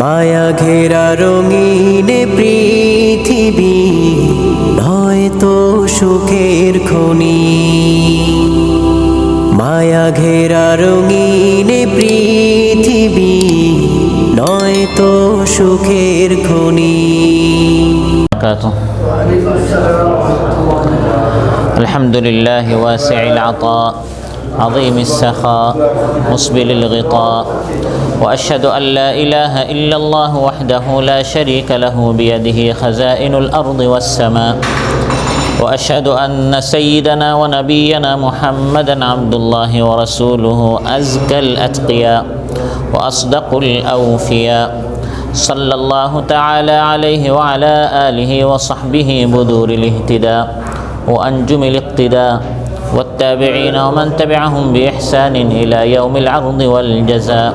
মায়া ঘেরা রঙিনে পৃথিবী নয়তো সুখের খনি মায়া ঘেরা রঙিনে পৃথিবী নয়তো সুখের খনি وبركاته الحمد لله واسع العطاء عظيم السخاء مسبل الغطاء وأشهد أن لا إله إلا الله وحده لا شريك له بيده خزائن الأرض والسماء. وأشهد أن سيدنا ونبينا محمدا عبد الله ورسوله أزكى الأتقياء وأصدق الأوفياء. صلى الله تعالى عليه وعلى آله وصحبه بذور الاهتداء وأنجم الاقتداء والتابعين ومن تبعهم بإحسان إلى يوم العرض والجزاء.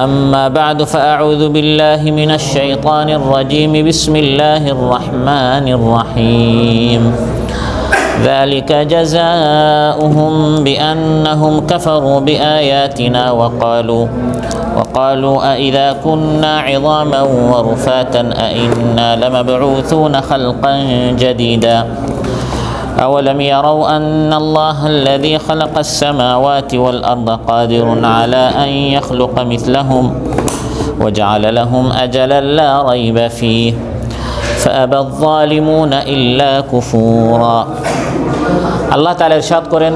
أما بعد فأعوذ بالله من الشيطان الرجيم. بسم الله الرحمن الرحيم. ذلك جزاؤهم بأنهم كفروا بآياتنا وقالوا وقالوا أإذا كنا عظاما ورفاتا أإنا لمبعوثون خلقا جديدا. أولم يروا أن الله الذي خلق السماوات والأرض قادر على أن يخلق مثلهم وجعل لهم أجلا لا ريب فيه فأبى الظالمون إلا كفورا আল্লাহ তাআলা ইরশাদ করেন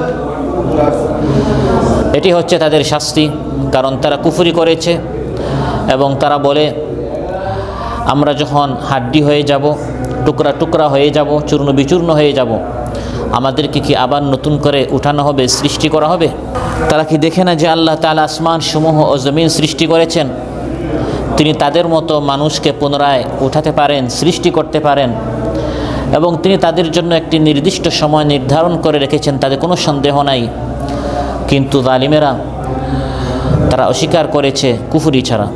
এটি হচ্ছে তাদের শাস্তি কারণ তারা কুফরি করেছে এবং তারা বলে আমরা যখন হাড্ডি হয়ে যাব টুকরা টুকরা হয়ে যাব চূর্ণ বিচূর্ণ হয়ে যাব আমাদেরকে কি আবার নতুন করে উঠানো হবে, সৃষ্টি করা হবে? তারা কি দেখে না যে আল্লাহ তাআলা আসমান সমূহ ও জমিন সৃষ্টি করেছেন? তিনি তাদের মতো মানুষকে পুনরায় উঠাতে পারেন, সৃষ্টি করতে পারেন। এবং তিনি তাদের জন্য একটি নির্দিষ্ট সময় নির্ধারণ করে রেখেছেন তাদের কোনো সন্দেহ নাই। কিন্তু জালিমেরা, তারা অস্বীকার করেছে কুফুরি ছাড়া।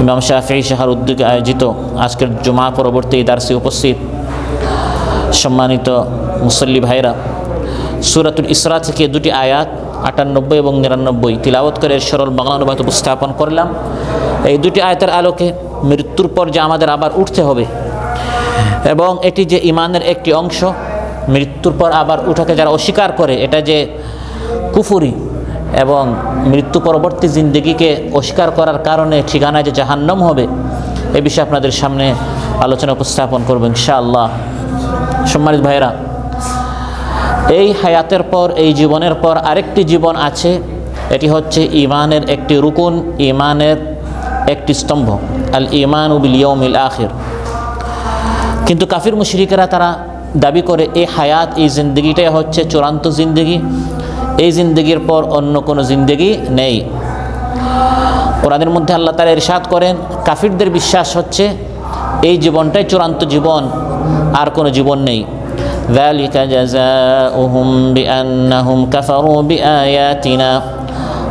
ইমাম শাহি শাহার উদ্যোগে আয়োজিত আজকের জমা পরবর্তী দার্সে উপস্থিত সম্মানিত মুসল্লি ভাইরা, সুরাতুল ইসরা থেকে দুটি আয়াত, আটানব্বই এবং নিরানব্বই তিলাবত করে সরল বাংলা অনুবাদ উপস্থাপন করলাম। এই দুটি আয়াতের আলোকে মৃত্যুর পর যে আমাদের আবার উঠতে হবে এবং এটি যে ইমানের একটি অংশ, মৃত্যুর পর আবার উঠাকে যারা অস্বীকার করে, এটা যে কুফুরি এবং মৃত্যু পরবর্তী জিন্দগিকে অস্বীকার করার কারণে ঠিকানায় যে জাহান্নম হবে, এ বিষয়ে আপনাদের সামনে আলোচনা উপস্থাপন করব ইনশাআল্লাহ। সম্মানিত ভাইরা এই হায়াতের পর, এই জীবনের পর আরেকটি জীবন আছে, এটি হচ্ছে ইমানের একটি রুকুন ইমানের একটি স্তম্ভ, আল ইমান উবিল ইয়মিল আখির। কিন্তু কাফির মুশরিকেরা তারা দাবি করে, এই হায়াত, এই জিন্দগিটাই হচ্ছে চূড়ান্ত জিন্দগি, এই জিন্দগির পর অন্য কোনো জিন্দগি নেই। কোরআনের মধ্যে আল্লাহ তারা ইরশাদ করেন, কাফিরদের বিশ্বাস হচ্ছে, এই জীবনটাই চূড়ান্ত জীবন। আর কোনো জীবন নেই ذلك جزاؤهم بأنهم كفروا بآياتنا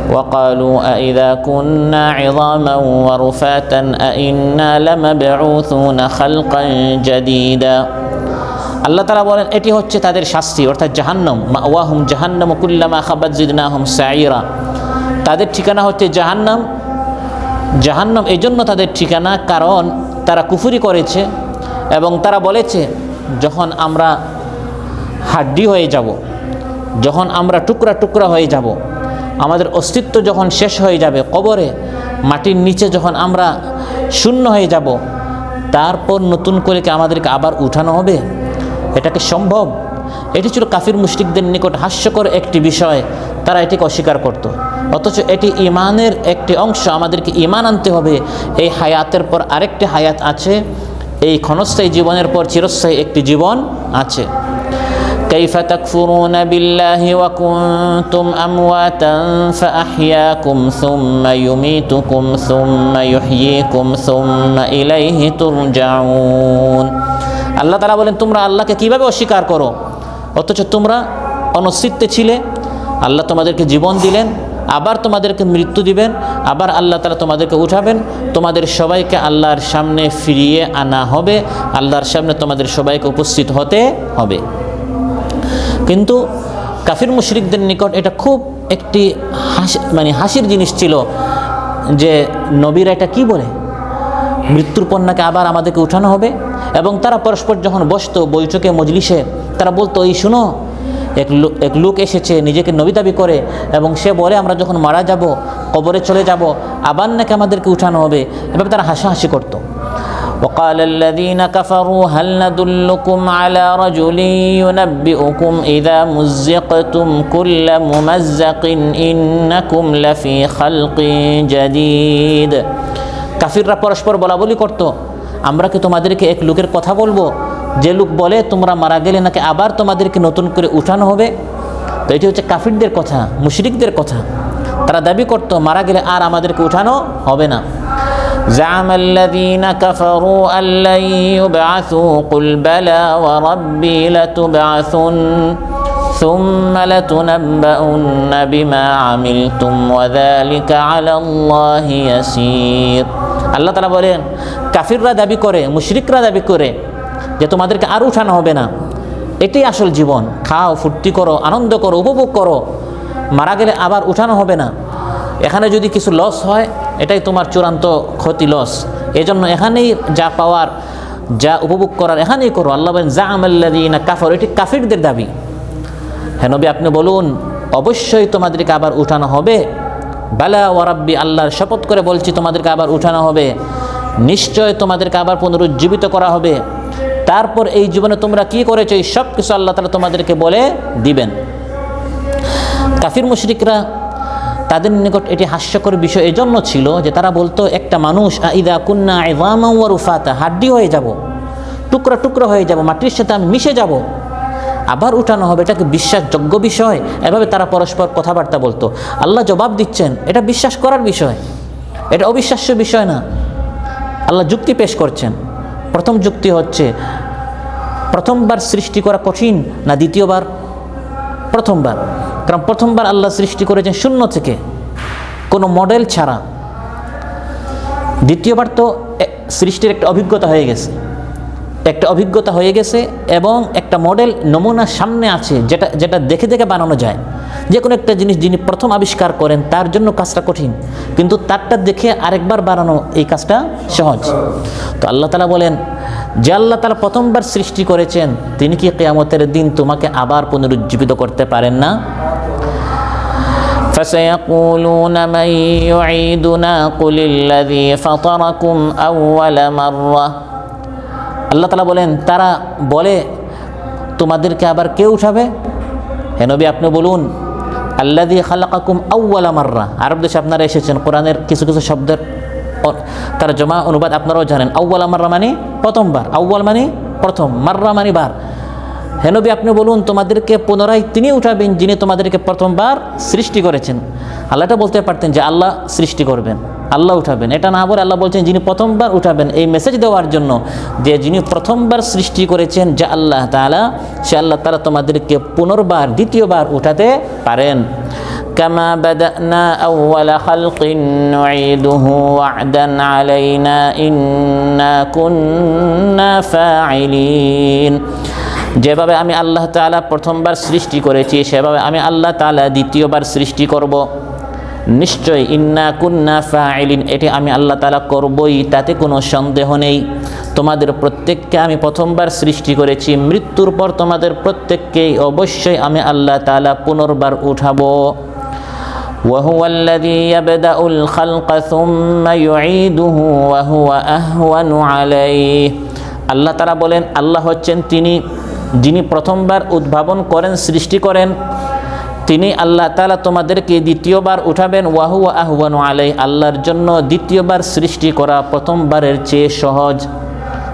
وقالوا أإذا كنا عظاما ورفاتا أإنا لمبعوثون خلقا جديدا আল্লাহ তারা বলেন এটি হচ্ছে তাদের শাস্তি অর্থাৎ জাহান্নম ওয়াহুম জাহান্নম কুল্লামা খাবাদ জিদনাহম সাইরা তাদের ঠিকানা হচ্ছে জাহান্নাম জাহান্নাম এই জন্য তাদের ঠিকানা কারণ তারা কুফুরি করেছে এবং তারা বলেছে, যখন আমরা হাড্ডি হয়ে যাব, যখন আমরা টুকরা টুকরা হয়ে যাব, আমাদের অস্তিত্ব যখন শেষ হয়ে যাবে কবরে, মাটির নিচে যখন আমরা শূন্য হয়ে যাব, তারপর নতুন করে কি আমাদেরকে আবার উঠানো হবে? এটা কি সম্ভব? এটি ছিল কাফির মুশরিকদের নিকট হাস্যকর একটি বিষয়। তারা এটিকে অস্বীকার করত। অথচ এটি ইমানের একটি অংশ। আমাদেরকে ইমান আনতে হবে। এই হায়াতের পর আরেকটি হায়াত আছে। এই ক্ষণস্থায়ী জীবনের পর চিরস্থায়ী একটি জীবন আছে كيف تكفرون بالله وكنتم أمواتا فأحياكم ثم يميتكم ثم يحييكم ثم إليه ترجعون আল্লাহ তালা বলেন তোমরা আল্লাহকে কিভাবে অস্বীকার করো অথচ তোমরা অনস্তিত্বে ছিলে আল্লাহ তোমাদেরকে জীবন দিলেন আবার তোমাদেরকে মৃত্যু দিবেন, আবার আল্লাহ তালা তোমাদেরকে উঠাবেন। তোমাদের সবাইকে আল্লাহর সামনে ফিরিয়ে আনা হবে, আল্লাহর সামনে তোমাদের সবাইকে উপস্থিত হতে হবে। কিন্তু কাফির মুশরিকদের নিকট এটা খুব একটি হাসি মানে হাসির জিনিস ছিল যে নবীরা এটা কি বলে? মৃত্যুর পর নাকি আবার আমাদেরকে উঠানো হবে। এবং তারা পরস্পর যখন বসতো বৈঠকে, মজলিসে, তারা বলতো, এই শুনো এক লো- এক লোক এসেছে নিজেকে নবী দাবি করে এবং সে বলে আমরা যখন মারা যাব কবরে চলে যাব আবার নাকি আমাদেরকে উঠানো হবে এভাবে তারা হাসাহাসি করতো وقال الذين كفروا هل ندلكم على رجل ينبئكم إذا مزقتم كل ممزق إنكم لفي خلق جديد কাফিররা পরস্পর বলা বলি করতো আমরা কি তোমাদেরকে এক লোকের কথা বলবো যে লোক বলে তোমরা মারা গেলে নাকি আবার তোমাদেরকে নতুন করে উঠানো হবে তো এটি হচ্ছে কাফিরদের কথা মুশরিকদের কথা তারা দাবি করতো মারা গেলে আর আমাদেরকে উঠানো হবে না زعم الذين كفروا أن لن يبعثوا قل بلى وربي لتبعثن ثم لتنبؤن بما عملتم وذلك على الله يسير আল্লাহ তালা বলেন কাফিররা দাবি করে মুশরিকরা দাবি করে যে তোমাদেরকে আর উঠানো হবে না। এটাই আসল জীবন। খাও, ফুর্তি করো, আনন্দ করো, উপভোগ করো। মারা গেলে আবার উঠানো হবে না। এখানে যদি কিছু লস হয়, এটাই তোমার চূড়ান্ত ক্ষতি লস এই জন্য এখানেই যা পাওয়ার, যা উপভোগ করার এখানেই করো। আল্লাহ বলেন যা আমাল্লাদিনা কাফর, এটি কাফিরদের দাবি। হ্যাঁ নবী, আপনি বলুন, অবশ্যই তোমাদেরকে আবার উঠানো হবে। বেলা ওয়ারাব্বি আল্লাহর শপথ করে বলছি, তোমাদেরকে আবার উঠানো হবে। নিশ্চয় তোমাদেরকে আবার পুনরুজ্জীবিত করা হবে। তারপর এই জীবনে তোমরা কি করেছ? এই সব কিছু আল্লাহ তালা তোমাদেরকে বলে দিবেন। কাফির মুশরিকরা তাদের নিকট এটি হাস্যকর বিষয় এজন্য ছিল যে তারা বলতো, একটা মানুষ ইদা কুন্না ইজামা ওয়া রুফাতা, হাড্ডি হয়ে যাব, টুকরা টুকরা হয়ে যাব, মাটির সাথে আমি মিশে যাব। আবার উঠানো হবে এটাকে বিশ্বাসযোগ্য বিষয়। এভাবে তারা পরস্পর কথাবার্তা বলতো। আল্লাহ জবাব দিচ্ছেন, এটা বিশ্বাস করার বিষয়। এটা অবিশ্বাস্য বিষয় না। আল্লাহ যুক্তি পেশ করছেন। প্রথম যুক্তি হচ্ছে, প্রথমবার সৃষ্টি করা কঠিন না দ্বিতীয়বার? প্রথমবার। কারণ প্রথমবার আল্লাহ সৃষ্টি করেছেন শূন্য থেকে, কোনো মডেল ছাড়া। দ্বিতীয়বার তো সৃষ্টির একটা অভিজ্ঞতা হয়ে গেছে। একটা অভিজ্ঞতা হয়ে গেছে এবং একটা মডেল নমুনা সামনে আছে, যেটা যেটা দেখে দেখে বানানো যায়। যে কোনো একটা জিনিস যিনি প্রথম আবিষ্কার করেন তার জন্য কাজটা কঠিন কিন্তু তারটা দেখে আরেকবার বানানো এই কাজটা সহজ তো আল্লাহ তালা বলেন যে আল্লাহ তালা প্রথমবার সৃষ্টি করেছেন তিনি কি কেয়ামতের দিন তোমাকে আবার পুনরুজ্জীবিত করতে পারেন না فسيقولون من يعيدنا قل الذي فطركم أول مرة আল্লাহ তালা বলেন তারা বলে তোমাদেরকে আবার কে উঠাবে হে নবী আপনি বলুন আল্লাদি খালাকাকুম আউ্লা মাররা। আরব দেশে আপনারা এসেছেন, কোরআনের কিছু কিছু শব্দের তার জমা অনুবাদ আপনারাও জানেন। আউ্লা মাররা মানে প্রথমবার। আউ্বাল মানে প্রথম, মাররা মানে বার। হেনবি আপনি বলুন, তোমাদেরকে পুনরায় তিনি উঠাবেন যিনি তোমাদেরকে প্রথমবার সৃষ্টি করেছেন। আল্লাহটা বলতে পারতেন যে আল্লাহ সৃষ্টি করবেন। আল্লাহ উঠাবেন এটা না বলে আল্লাহ বলছেন যিনি প্রথমবার উঠাবেন এই মেসেজ দেওয়ার জন্য যে যিনি প্রথমবার সৃষ্টি করেছেন যে আল্লাহ তাআলা সে আল্লাহ তাআলা তোমাদেরকে পুনর্বার দ্বিতীয়বার উঠাতে পারেন كما بدأنا أول خلق نعيده وعدا علينا إنا كنا فاعلين যেভাবে আমি আল্লাহ তাআলা প্রথমবার সৃষ্টি করেছি সেভাবে আমি আল্লাহ তাআলা দ্বিতীয়বার সৃষ্টি করব নিশ্চয় ইন্না কুন্না ফাইলিন এটি আমি আল্লাহ তাআলা করবই তাতে কোনো সন্দেহ নেই তোমাদের প্রত্যেককে আমি প্রথমবার সৃষ্টি করেছি মৃত্যুর পর তোমাদের প্রত্যেককেই অবশ্যই আমি আল্লাহ তাআলা পুনর্বার উঠাবো وهو الذي يبدأ الخلق ثم يعيده وهو أهون عليه আল্লাহ তারা বলেন আল্লাহ হচ্ছেন তিনি যিনি প্রথমবার উদ্ভাবন করেন সৃষ্টি করেন তিনি আল্লাহ তালা তোমাদেরকে দ্বিতীয়বার উঠাবেন ওয়াহু আহওয়ানু আলাই আল্লাহর জন্য দ্বিতীয়বার সৃষ্টি করা প্রথমবারের চেয়ে সহজ।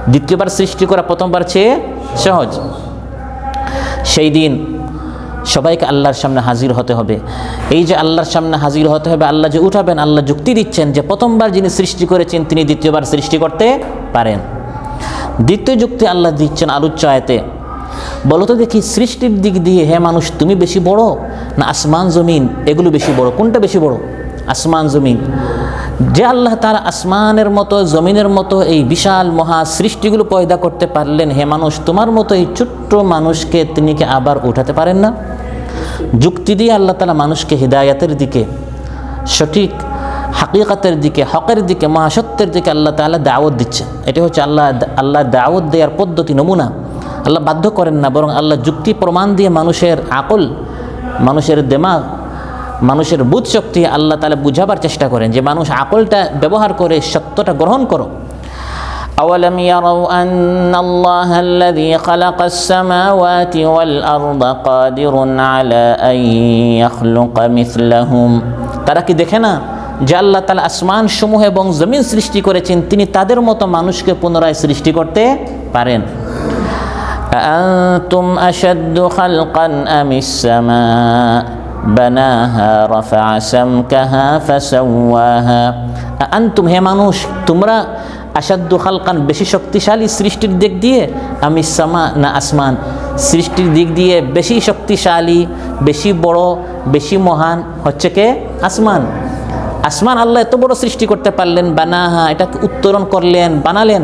দ্বিতীয়বার সৃষ্টি করা প্রথমবার চেয়ে সহজ। সেই দিন সবাইকে আল্লাহর সামনে হাজির হতে হবে। এই যে আল্লাহর সামনে হাজির হতে হবে, আল্লাহ যে উঠাবেন, আল্লাহ যুক্তি দিচ্ছেন যে প্রথমবার যিনি সৃষ্টি করেছেন, তিনি দ্বিতীয়বার সৃষ্টি করতে পারেন। দ্বিতীয় যুক্তি আল্লাহ দিচ্ছেন আলোচ্য আয়তে। বলো তো দেখি সৃষ্টির দিক দিয়ে হে মানুষ, তুমি বেশি বড় না আসমান, জমিন? এগুলো বেশি বড়। কোনটা বেশি বড়? আসমান, জমিন। যে আল্লাহ তার আসমানের মতো, জমিনের মতো এই বিশাল মহা সৃষ্টিগুলো পয়দা করতে পারলেন, হে মানুষ, তোমার মতো এই ছোট্ট মানুষকে তিনি কি আবার উঠাতে পারেন না? যুক্তি দিয়ে আল্লাহ তালা মানুষকে হৃদায়াতের দিকে, সঠিক হাকিকাতের দিকে, হকের দিকে, মহাসত্যের দিকে আল্লাহ তাআলা দাওয়াত দিচ্ছেন। এটি হচ্ছে আল্লাহ আল্লাহ দাওয়াত দেওয়ার পদ্ধতি, নমুনা। আল্লাহ বাধ্য করেন না বরং আল্লাহ যুক্তি প্রমাণ দিয়ে মানুষের আকল মানুষের দেমাগ মানুষের বুধ শক্তি আল্লাহ তালা বুঝাবার চেষ্টা করেন যে মানুষ আকলটা ব্যবহার করে সত্যটা গ্রহণ করো أولم يروا أن الله الذي خلق السماوات والأرض قادر على أن يخلق مثلهم তারা কি দেখে না যে আল্লাহ তালা আসমান সমূহ এবং জমিন সৃষ্টি করেছেন তিনি তাদের মতো মানুষকে পুনরায় সৃষ্টি করতে পারেন أأنتم أشد خلقا أم السماء بناها رفع سمكها فسواها আন্তুম হে মানুষ তোমরা আসাদ্য খালকান বেশি শক্তিশালী সৃষ্টির দিক দিয়ে আমি সামা না আসমান সৃষ্টির দিক দিয়ে বেশি শক্তিশালী বেশি বড় বেশি মহান হচ্ছে কে আসমান আসমান আল্লাহ এত বড় সৃষ্টি করতে পারলেন বানাহা এটাকে উত্তরণ করলেন বানালেন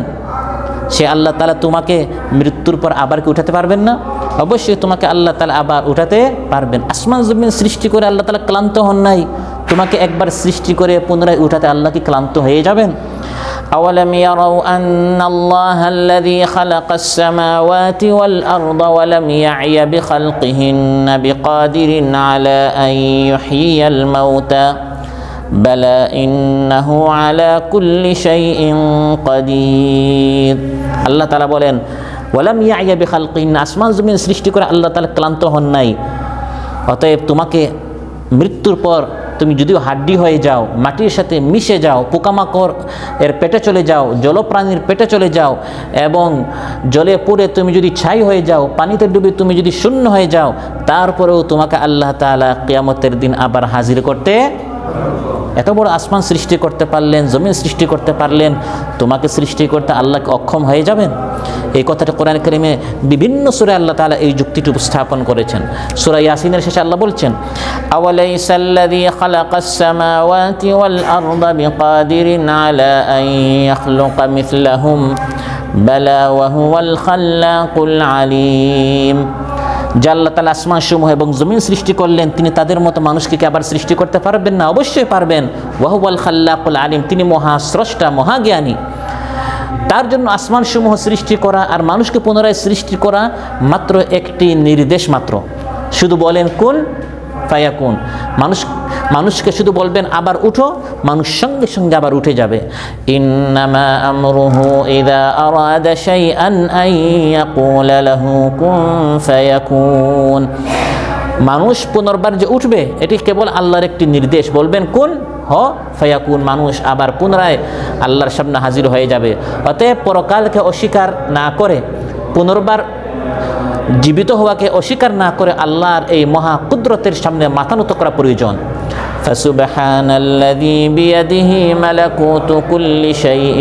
সে আল্লাহ তালা তোমাকে মৃত্যুর পর আবার কি উঠাতে পারবেন না অবশ্যই তোমাকে আল্লাহ তালা আবার উঠাতে পারবেন আসমান জমিন সৃষ্টি করে আল্লাহ তালা ক্লান্ত হন নাই তোমাকে একবার সৃষ্টি করে পুনরায় উঠাতে আল্লাহ কি ক্লান্ত হয়ে যাবেন أولم يروا أن الله الذي خلق السماوات والأرض ولم يعي بخلقهن بقادر على أن يحيي الموتى بلى إنه على كل شيء قدير আল্লাহ তালা বলেন, ওয়ালাম ইয়া বেখালকিন, আসমান জমিন সৃষ্টি করে আল্লাহ তালা ক্লান্ত হন নাই। অতএব তোমাকে মৃত্যুর পর তুমি যদিও হাড্ডি হয়ে যাও, মাটির সাথে মিশে যাও, পোকামাকড় এর পেটে চলে যাও, জলপ্রাণীর পেটে চলে যাও এবং জলে পড়ে তুমি যদি ছাই হয়ে যাও, পানিতে ডুবে তুমি যদি শূন্য হয়ে যাও, তারপরেও তোমাকে আল্লাহ তাআলা কিয়ামতের দিন আবার হাজির করতে এত বড় আসমান সৃষ্টি করতে পারলেন জমিন সৃষ্টি করতে পারলেন তোমাকে সৃষ্টি করতে আল্লাহকে অক্ষম হয়ে যাবেন এই কথাটা কোরআন করিমে বিভিন্ন সুরে আল্লাহ তাআলা এই যুক্তিটি উপস্থাপন করেছেন সুরা ইয়াসিনের শেষে আল্লাহ বলছেন أوليس الذي خلق السماوات والأرض بقادر على أن يخلق مثلهم بلى وهو الخلاق العليم যে আল্লাহ তালা আসমান সমূহ এবং জমিন সৃষ্টি করলেন, তিনি তাদের মতো মানুষকে কি আবার সৃষ্টি করতে পারবেন না? অবশ্যই পারবেন। ওয়াহুবাল খাল্লাকুল আলিম, তিনি মহা স্রষ্টা মহাজ্ঞানী তার জন্য আসমান সমূহ সৃষ্টি করা আর মানুষকে পুনরায় সৃষ্টি করা মাত্র একটি নির্দেশ মাত্র। শুধু বলেন কোন ফায়াকুন। মানুষ, মানুষকে শুধু বলবেন, আবার উঠো। মানুষ সঙ্গে সঙ্গে আবার উঠে যাবে। কুন মানুষ পুনর্বার যে উঠবে, এটি কেবল আল্লাহর একটি নির্দেশ। বলবেন, কোন? হ, ফায়াকুন। মানুষ আবার পুনরায় আল্লাহর সামনে হাজির হয়ে যাবে। অতএব পরকালকে অস্বীকার না করে পুনর্বার জীবিত হওয়াকে অস্বীকার না করে আল্লাহর এই মহা কুদরতের সামনে মাথা নত করা প্রয়োজন فسبحان الذي بيده ملكوت كل شيء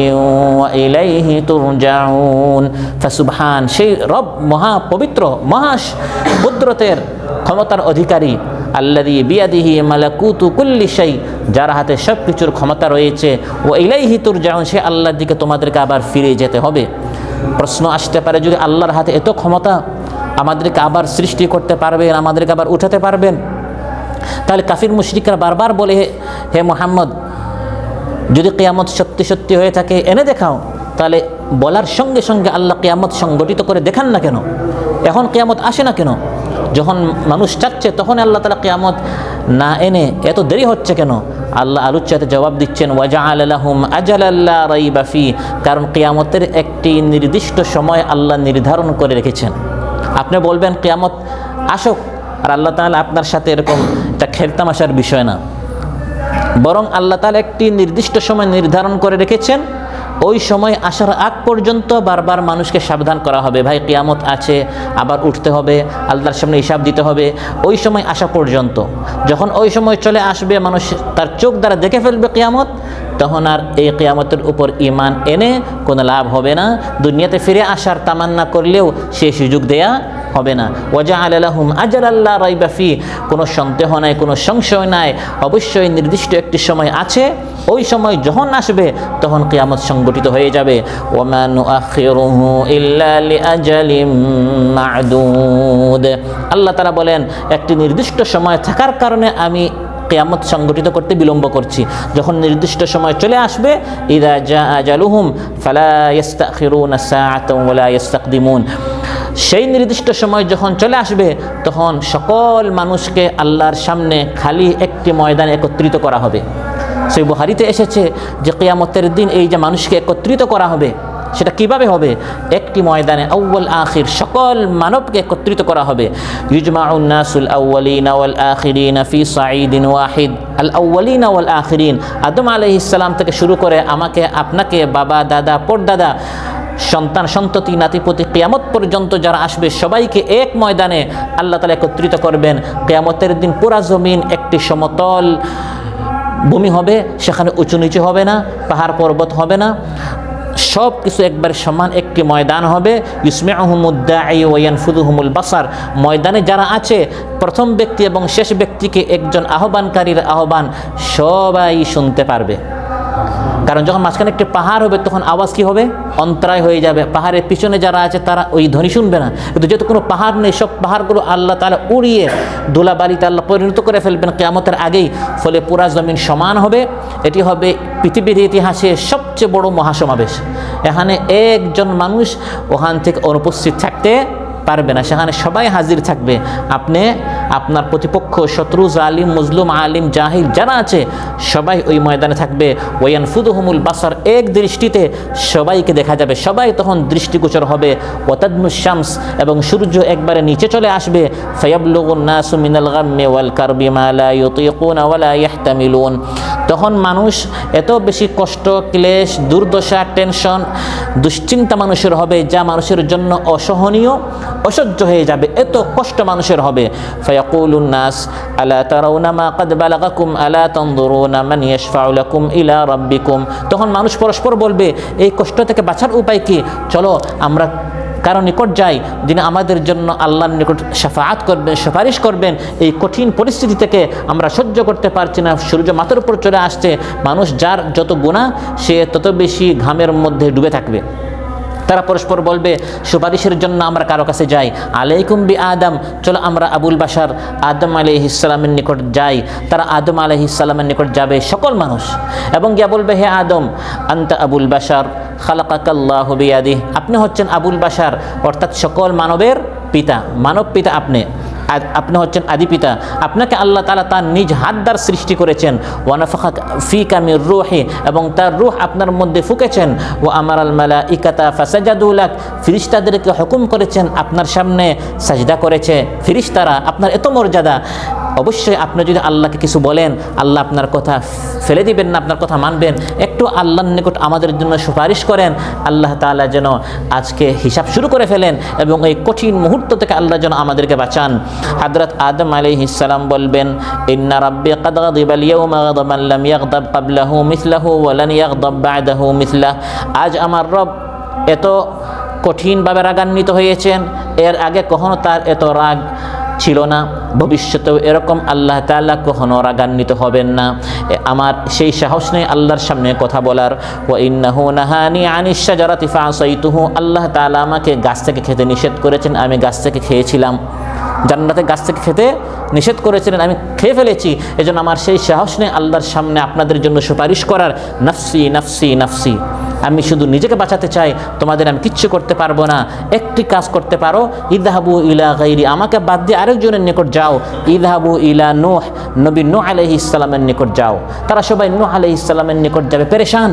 وإليه ترجعون ফাসুবহান সেই রব মহা পবিত্র মহা কুদরতের ক্ষমতার অধিকারী আল্লাদি বিয়াদিহি মালাকুতু কুল্লি শাই যার হাতে সব কিছুর ক্ষমতা রয়েছে ও ইলাইহি তুর যাও সে আল্লাহর দিকে তোমাদেরকে আবার ফিরে যেতে হবে প্রশ্ন আসতে পারে যদি আল্লাহর হাতে এত ক্ষমতা আমাদেরকে আবার সৃষ্টি করতে পারবেন, আমাদেরকে আবার উঠাতে পারবেন। তাহলে কাফির মুশরিকরা বারবার বলে, হে মোহাম্মদ, যদি কেয়ামত সত্যি সত্যি হয়ে থাকে, এনে দেখাও। তাহলে বলার সঙ্গে সঙ্গে আল্লাহ কেয়ামত সংগঠিত করে দেখান না কেন? এখন কেয়ামত আসে না কেন? যখন মানুষ চাচ্ছে, তখন আল্লাহ তালা কেয়ামত না এনে এত দেরি হচ্ছে কেন? আল্লাহ আলুচ্চাতে জবাব দিচ্ছেন ওয়াজা আলহুম আজাল আল্লাহ রাইবাফি কারণ কেয়ামতের একটি নির্দিষ্ট সময় আল্লাহ নির্ধারণ করে রেখেছেন। আপনি বলবেন, কেয়ামত আসুক। আর আল্লাহ তাহলে আপনার সাথে এরকম এটা খেলতামাশার বিষয় না। বরং আল্লাহ তালা একটি নির্দিষ্ট সময় নির্ধারণ করে রেখেছেন। ওই সময় আসার আগ পর্যন্ত বারবার মানুষকে সাবধান করা হবে। ভাই, কিয়ামত আছে, আবার উঠতে হবে, আল্লাহর সামনে হিসাব দিতে হবে। ওই সময় আসা পর্যন্ত। যখন ওই সময় চলে আসবে, মানুষ তার চোখ দ্বারা দেখে ফেলবে কিয়ামত। তখন আর এই কিয়ামতের উপর ইমান এনে কোনো লাভ হবে না। দুনিয়াতে ফিরে আসার তামান্না করলেও সে সুযোগ দেয়া হবে না। ওয়াজা আলাহুম আজাল আল্লাহ রাইবাফি কোনো সন্দেহ নাই, কোনো সংশয় নাই। অবশ্যই নির্দিষ্ট একটি সময় আছে। ওই সময় যখন আসবে, তখন কিয়ামত সংগঠিত হয়ে যাবে। আল্লাহ তাআলা বলেন, একটি নির্দিষ্ট সময় থাকার কারণে আমি কেয়ামত সংগঠিত করতে বিলম্ব করছি। যখন নির্দিষ্ট সময় চলে আসবে, ইদা জা আজালুহুম ফালা সেই নির্দিষ্ট সময় যখন চলে আসবে, তখন সকল মানুষকে আল্লাহর সামনে খালি একটি ময়দানে একত্রিত করা হবে। সেই বুহারিতে এসেছে যে কেয়ামতের দিন এই যে মানুষকে একত্রিত করা হবে সেটা কীভাবে হবে? একটি ময়দানে আউ্বাল আখির সকল মানবকে একত্রিত করা হবে। ওয়াহিদ। আদম আলাইহিস সালাম থেকে শুরু করে আমাকে, আপনাকে, বাবা, দাদা, পরদাদা, সন্তান, সন্ততি, নাতিপতি, কেয়ামত পর্যন্ত যারা আসবে, সবাইকে এক ময়দানে আল্লাহ তালা একত্রিত করবেন। কেয়ামতের দিন পুরা জমিন একটি সমতল ভূমি হবে, সেখানে উঁচু নিচু হবে না, পাহাড় পর্বত হবে না। সব কিছু একবার সমান একটি ময়দান হবে। ইসমে আহমুদ্দাই ওয়ান ফুদুহমুল বাসার। ময়দানে যারা আছে, প্রথম ব্যক্তি এবং শেষ ব্যক্তিকে একজন আহ্বানকারীর আহ্বান সবাই শুনতে পারবে। কারণ যখন মাঝখানে একটি পাহাড় হবে, তখন আওয়াজ কি হবে? অন্তরায় হয়ে যাবে। পাহাড়ের পিছনে যারা আছে, তারা ওই ধ্বনি শুনবে না। কিন্তু যেহেতু কোনো পাহাড় নেই, সব পাহাড়গুলো আল্লাহ তালা উড়িয়ে ধুলাবালিতে আল্লাহ পরিণত করে ফেলবেন কেয়ামতের আগেই। ফলে পুরা জমিন সমান হবে। এটি হবে পৃথিবীর ইতিহাসে সবচেয়ে বড় মহাসমাবেশ। এখানে একজন মানুষ ওখান থেকে অনুপস্থিত থাকতে পারবে না। সেখানে সবাই হাজির থাকবে। আপনি আপনার প্রতিপক্ষ, শত্রু, জালিম, মুজলুম, আলিম, জাহিল যারা আছে, সবাই ওই ময়দানে থাকবে। ওয়ান ফুদুহমুল বাসার এক দৃষ্টিতে সবাইকে দেখা যাবে। সবাই তখন দৃষ্টিগোচর হবে। ওতাদমুশামস এবং সূর্য একবারে নিচে চলে আসবে। কারবি তখন মানুষ এত বেশি কষ্ট, ক্লেশ, দুর্দশা, টেনশন, দুশ্চিন্তা মানুষের হবে, যা মানুষের জন্য অসহনীয়, অসহ্য হয়ে যাবে। এত কষ্ট মানুষের হবে। ফয়াকুলুন নাস, আলা তারাউনা মা কাদ বালাগাকুম, আলা তানদুরুনা মান ইয়াশফাউ লাকুম ইলা রাব্বিকুম। তখন মানুষ পরস্পর বলবে, এই কষ্ট থেকে বাঁচার উপায় কি? চলো, আমরা কারও নিকট যাই, যিনি আমাদের জন্য আল্লাহর নিকট সাফাত করবেন, সুপারিশ করবেন। এই কঠিন পরিস্থিতি থেকে আমরা সহ্য করতে পারছি না, সূর্য মাথার উপর চলে আসছে। মানুষ যার যত গুণা সে তত বেশি ঘামের মধ্যে ডুবে থাকবে। তারা পরস্পর বলবে সুপারিশের জন্য আমরা কারও কাছে যাই। আলাইকুম বি আদম, চলো আমরা আবুল বাসার আদম আলি ইসলামের নিকট যাই। তারা আদম আলি ইসলামের নিকট যাবে সকল মানুষ। এবং গিয়া বলবে, হে আদম, আন্তা আবুল বাসার খালাকাকাল্লাহ আদি আপনি হচ্ছেন আবুল বাসার অর্থাৎ সকল মানবের পিতা। মানব পিতা আপনি। আপনি হচ্ছেন আদি পিতা আপনাকে আল্লাহ তালা তার নিজ হাত দ্বার সৃষ্টি করেছেন। ওয়ানাফাকা ফি কামির রুহে, এবং তার রুহ আপনার মধ্যে ফুকেছেন। ও আমার আল মালা ইকাতা ফাসাজাদুলাক ফিরিস্তাদেরকে হুকুম করেছেন আপনার সামনে। সাজদা করেছে ফিরিস্তারা, আপনার এত মর্যাদা। অবশ্যই আপনি যদি আল্লাহকে কিছু বলেন, আল্লাহ আপনার কথা ফেলে দিবেন না, আপনার কথা মানবেন, একটু আল্লাহর নিকট আমাদের জন্য সুপারিশ করেন, আল্লাহ তাআলা যেন আজকে হিসাব শুরু করে ফেলেন এবং এই কঠিন মুহূর্ত থেকে আল্লাহ যেন আমাদেরকে বাঁচান। হযরত আদম আলাইহিস সালাম বলবেন, ইন্না রাব্বি ওয়া লান ইয়াগদাব মিসলাহ। আজ আমার রব এত কঠিনভাবে রাগান্বিত হয়েছেন, এর আগে কখনো তার এত রাগ ছিল না। ভবিষ্যতেও এরকম আল্লাহ তাআলা কখনো রাগান্বিত হবেন না। আমার সেই সাহস নেই আল্লাহর সামনে কথা বলার। ও ইন্নাহু নাহানি আনিস শাজারাতি ফাসাইতুহু আল্লাহ তাআলা আমাকে গাছ থেকে খেতে নিষেধ করেছেন, আমি গাছ থেকে খেয়েছিলাম। জান্নাতে গাছ থেকে খেতে নিষেধ করেছিলেন, আমি খেয়ে ফেলেছি। এজন্য আমার সেই সাহস নেই আল্লাহর সামনে আপনাদের জন্য সুপারিশ করার। নাফসি নাফসি নাফসি। আমি শুধু নিজেকে বাঁচাতে চাই, তোমাদের আমি কিচ্ছু করতে পারব না। একটি কাজ করতে পারো, ইদাহাবু ইলা গাইরি, আমাকে বাদ দিয়ে আরেকজনের নিকট যাও। ইদাহাবু ইলা নোহ, নবী নোহ আলহি ইসলামের নিকট যাও। তারা সবাই নোহ আলহি ইসলামের নিকট যাবে, পেরেশান।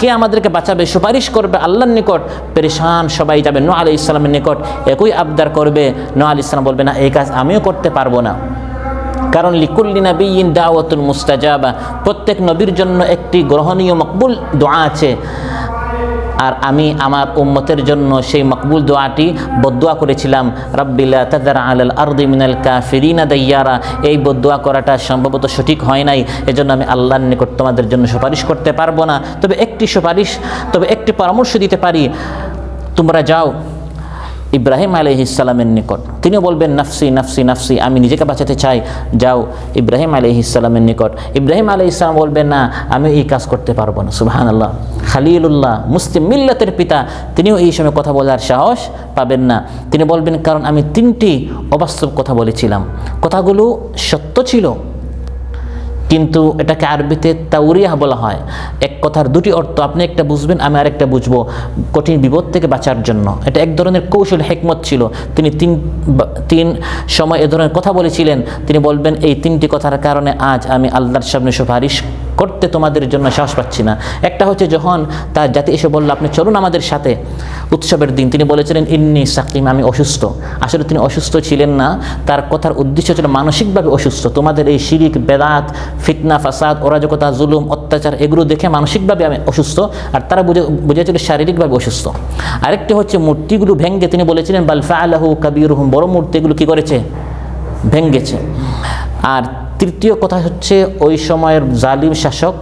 কে আমাদেরকে বাঁচাবে, সুপারিশ করবে আল্লাহর নিকট? পেরেশান, সবাই যাবে নোহ আলি ইসলামের নিকট। একই আবদার করবে, নোহ আলি ইসলাম বলবে, না, এই কাজ আমিও করতে পারব না। কারণ লিকুল্লি নবীন দাওয়াতুল মুস্তাজাবা, প্রত্যেক নবীর জন্য একটি গ্রহণীয় মকবুল দোয়া আছে। আর আমি আমার উম্মতের জন্য সেই মকবুল দোয়াটি বদুয়া করেছিলাম। রব্বিল্লা তাদার আলাল আরদি মিনাল কাফিরিনা দাইয়ারা। এই বদুয়া করাটা সম্ভবত সঠিক হয় নাই। এজন্য আমি আল্লাহর নিকট তোমাদের জন্য সুপারিশ করতে পারব না। তবে একটি সুপারিশ, তবে একটি পরামর্শ দিতে পারি। তোমরা যাও ইব্রাহিম আলহি ইসালামের নিকট। তিনি বলবেন, নাফসি নাফসি নাফসি, আমি নিজেকে বাঁচাতে চাই। যাও, ইব্রাহিম আলহি ইসালামের নিকট। ইব্রাহিম আলহি ইসলাম বলবেন, না, আমি এই কাজ করতে পারব না। সুবাহান আল্লাহ খালিলুল্লাহ, মুসলিম মিল্লাতের পিতা, তিনিও এই সময় কথা বলার সাহস পাবেন না। তিনি বলবেন, কারণ আমি তিনটি অবাস্তব কথা বলেছিলাম। কথাগুলো সত্য ছিল কিন্তু এটাকে আরবিতে তাউরিয়া বলা হয়। এক কথার দুটি অর্থ, আপনি একটা বুঝবেন, আমি আরেকটা বুঝব কঠিন বিপদ থেকে বাঁচার জন্য। এটা এক ধরনের কৌশল, হেকমত ছিল। তিনি তিন তিন সময় এ ধরনের কথা বলেছিলেন। তিনি বলবেন, এই তিনটি কথার কারণে আজ আমি আল্লাহর সামনে সুপারিশ করতে তোমাদের জন্য সাহস পাচ্ছি না। একটা হচ্ছে যখন তার জাতি এসে বলল, আপনি চলুন আমাদের সাথে। উৎসবের দিন তিনি বলেছিলেন, ইন্নি সাকিম, আমি অসুস্থ। আসলে তিনি অসুস্থ ছিলেন না। তার কথার উদ্দেশ্য ছিল মানসিকভাবে অসুস্থ। তোমাদের এই শিরিক, বেদাত, ফিতনা, ফাসাদ, অরাজকতা, জুলুম, অত্যাচার, এগুলো দেখে মানসিকভাবে আমি অসুস্থ আর তারা বুঝে, বুঝেছিল শারীরিকভাবে অসুস্থ। আরেকটি হচ্ছে মূর্তিগুলো ভেঙ্গে তিনি বলেছিলেন বালফা আলাহু কাবির বড় মূর্তিগুলো কি করেছে? ভেঙ্গেছে আর তৃতীয় কথা হচ্ছে, ওই সময়ের জালিম শাসক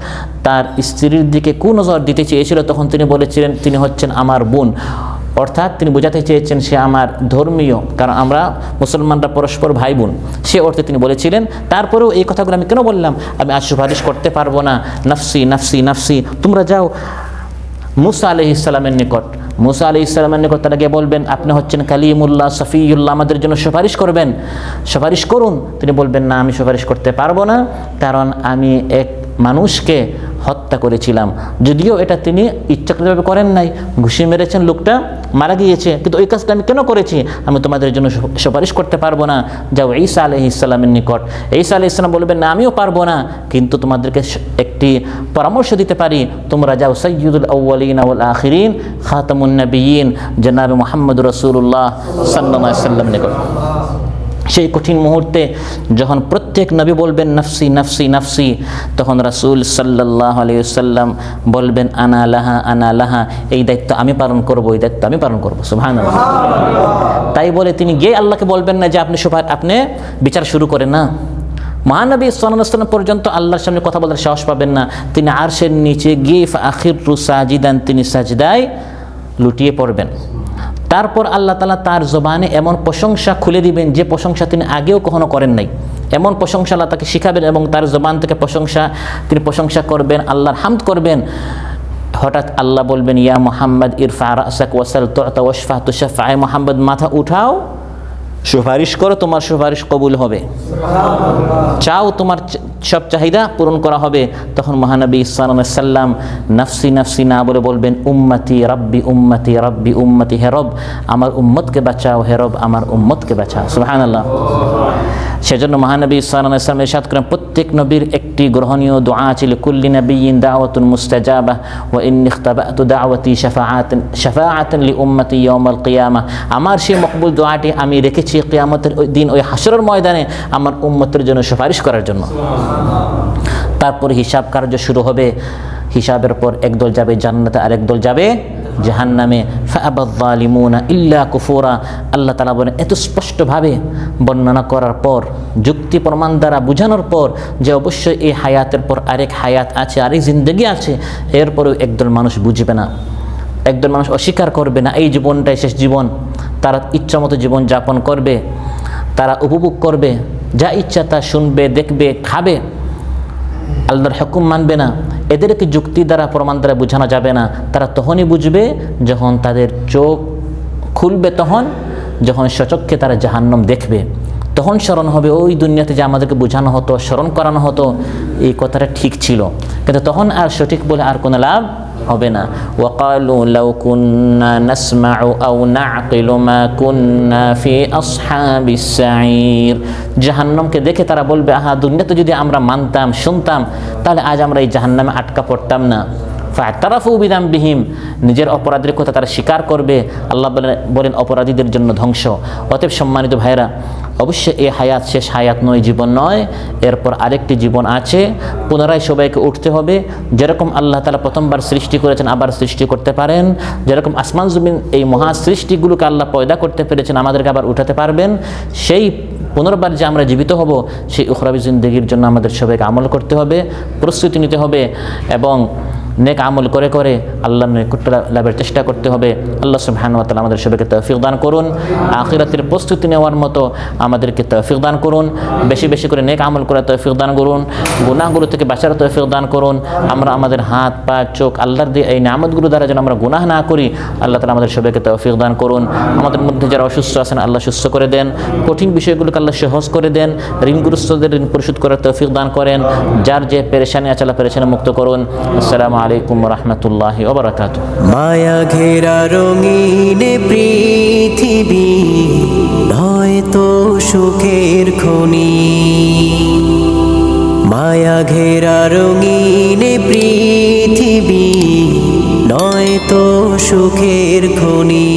তার স্ত্রীর দিকে কুনজর দিতে চেয়েছিল, তখন তিনি বলেছিলেন, তিনি হচ্ছেন আমার বোন। অর্থাৎ তিনি বোঝাতে চেয়েছেন, সে আমার ধর্মীয়। কারণ আমরা মুসলমানরা পরস্পর ভাই বোন সে অর্থে তিনি বলেছিলেন, তারপরেও এই কথাগুলো আমি কেন বললাম? আমি আজ সুপারিশ করতে পারব না। নাফসি নাফসি নাফসি, তোমরা যাও। মুসা আলহ ইসলামের নিকট মুসা আলি ইসলামের নিকট তারা গিয়ে বলবেন, আপনি হচ্ছেন কালিমুল্লাহ, সফিউল্লাহ, আমাদের জন্য সুপারিশ করবেন। সুপারিশ করুন। তিনি বলবেন, না, আমি সুপারিশ করতে পারব না, কারণ আমি এক মানুষকে হত্যা করেছিলাম। যদিও এটা তিনি ইচ্ছাকৃতভাবে করেন নাই। ঘুষি মেরেছেন লোকটা, মারা গিয়েছে। কিন্তু ওই কাজটা আমি কেন করেছি? আমি তোমাদের জন্য সুপারিশ করতে পারব না। যাও, ঈসা আলহ ইসলামের নিকট। ঈসা আলহ ইসলাম বলবেন, না, আমিও পারব না। কিন্তু তোমাদেরকে একটি পরামর্শ দিতে পারি। তোমরা যাও সৈয়দুল আউ্বালিন আউল আখিরিন, খাতামুন নবীন জনাব মোহাম্মদ রসুল্লাহ সাল্লাহ সাল্লাম নিকট। সেই কঠিন মুহূর্তে যখন প্রত্যেক নবী বলবেন, নফসি নফসি নফসি, তখন রাসূল সাল্লাহ আলিয়াল্লাম বলবেন, আনা লাহা আনা লাহা, এই দায়িত্ব আমি পালন করব, এই দায়িত্ব আমি পালন করব সুহান তাই বলে তিনি গিয়ে আল্লাহকে বলবেন না যে, আপনি সুপার, আপনি বিচার শুরু করেন না। মহানবী সাল্লাম পর্যন্ত আল্লাহর সামনে কথা বলার সাহস পাবেন না। তিনি আরশের নিচে গিয়ে আখির রু সাজিদান, তিনি সাজদায় লুটিয়ে পড়বেন। তারপর আল্লাহ তালা তার জবানে এমন প্রশংসা খুলে দিবেন যে প্রশংসা তিনি আগেও কখনো করেন নাই। এমন প্রশংসা আল্লাহ তাকে শিখাবেন এবং তার জবান থেকে প্রশংসা, তিনি প্রশংসা করবেন, আল্লাহর হামদ করবেন। হঠাৎ আল্লাহ বলবেন, ইয়া মোহাম্মদ, ইরফা রাসাক ওয়াসাল তোতা আয় মোহাম্মদ, মাথা উঠাও। সুপারিশ করো, তোমার সুপারিশ কবুল হবে। চাও তোমার সব চাহিদা পূরণ করা হবে। তখন মহানবী সাল্লাম নাফসি নাফসি না বলে বলবেন, উম্মতি রব্বি উম্মতি রব্বি, উম্মতি হেরব আমার উম্মতকে বাঁচাও হেরব আমার উম্মতকে বাঁচাও। সুহান আল্লাহ সেজন্য মহানবী সাল্লাম এরশাদ করেন, প্রত্যেক নবীর একটি গ্রহণীয় দোয়া ছিল, কুল্লি নবীন দাওয়াতুন মুস্তাজাবা ও ইন্নিখতাবাতু দাওয়াতি শাফাআতান শাফাআতান লি উম্মতি ইয়াউমাল কিয়ামা। আমার সেই মকবুল দোয়াটি আমি রেখেছি কিয়ামতের দিন, ওই হাসরের ময়দানে আমার উম্মতের জন্য সুপারিশ করার জন্য। তারপর হিসাব কার্য শুরু হবে। হিসাবের পর একদল যাবে জান্নাতে আর একদল যাবে জাহান্নামে। ফাবালিমুনা ইল্লা কুফুরা। আল্লাহ তালা বলেন, এত স্পষ্টভাবে বর্ণনা করার পর, যুক্তি প্রমাণ দ্বারা বোঝানোর পর যে অবশ্যই এই হায়াতের পর আরেক হায়াত আছে, আরেক জিন্দগি আছে, এরপরেও একদল মানুষ বুঝবে না। একদল মানুষ অস্বীকার করবে না, এই জীবনটাই শেষ জীবন। তারা ইচ্ছামতো জীবন যাপন করবে, তারা উপভোগ করবে। যা ইচ্ছা তা শুনবে, দেখবে, খাবে। আল্লাহর হুকুম মানবে না। এদেরকে যুক্তি দ্বারা, প্রমাণ দ্বারা বোঝানো যাবে না। তারা তখনই বুঝবে যখন তাদের চোখ খুলবে তখন, যখন সচক্ষে তারা জাহান্নম দেখবে। তখন স্মরণ হবে, ওই দুনিয়াতে যে আমাদেরকে বোঝানো হতো, স্মরণ করানো হতো, এই কথাটা ঠিক ছিল। কিন্তু তখন আর সঠিক বলে আর কোনো লাভ হবে না। ওয়াকালু লাউ ফি জাহান্নামকে দেখে তারা বলবে, আহা, দুনিয়াতে যদি আমরা মানতাম, শুনতাম, তাহলে আজ আমরা এই জাহান্নামে আটকা পড়তাম না। ফাতারাফু বিদাম বিহিম নিজের অপরাধের কথা তারা স্বীকার করবে। আল্লাহ বলেন, অপরাধীদের জন্য ধ্বংস। অতএব সম্মানিত ভাইরা অবশ্যই এই হায়াত শেষ হায়াত নয়, জীবন নয়। এরপর আরেকটি জীবন আছে। পুনরায় সবাইকে উঠতে হবে। যেরকম আল্লাহ তালা প্রথমবার সৃষ্টি করেছেন, আবার সৃষ্টি করতে পারেন। যেরকম আসমান জমিন এই মহা সৃষ্টিগুলোকে আল্লাহ পয়দা করতে পেরেছেন, আমাদেরকে আবার উঠাতে পারবেন। সেই পুনর্বার যে আমরা জীবিত হব, সেই উখরাবি জিন্দগির জন্য আমাদের সবাইকে আমল করতে হবে, প্রস্তুতি নিতে হবে এবং নেক আমল করে করে আল্লাহ নৈকট্য লাভের চেষ্টা করতে হবে। আল্লাহ সুবহান ওয়া তাআলা আমাদের সবাইকে তৌফিক দান করুন। আখিরাতের প্রস্তুতি নেওয়ার মতো আমাদেরকে তৌফিক দান করুন। বেশি বেশি করে নেক আমল করে তৌফিক দান করুন। গুনাহগুলো থেকে বাঁচার তৌফিক দান করুন। আমরা আমাদের হাত, পা, চোখ, আল্লাহর দিয়ে এই নামতগুলো দ্বারা যেন আমরা গুনাহ না করি, আল্লাহ তালা আমাদের সবাইকে তৌফিক দান করুন। আমাদের মধ্যে যারা অসুস্থ আছেন, আল্লাহ সুস্থ করে দেন। কঠিন বিষয়গুলোকে আল্লাহ সহজ করে দেন। ঋণগ্রস্তদের ঋণ পরিশোধ করার তৌফিক দান করেন। যার যে পেরেশানি আছে, আল্লাহ পেরেশানি মুক্ত করুন। আসসালামু আলাইকুম রহমতুল্লাহি ওবরাকাতু মায়া ঘেরা রঙিন পৃথিবী নয়তো সুখের খনি। মায়া ঘেরা রঙিন পৃথিবী নয়তো সুখের খনি।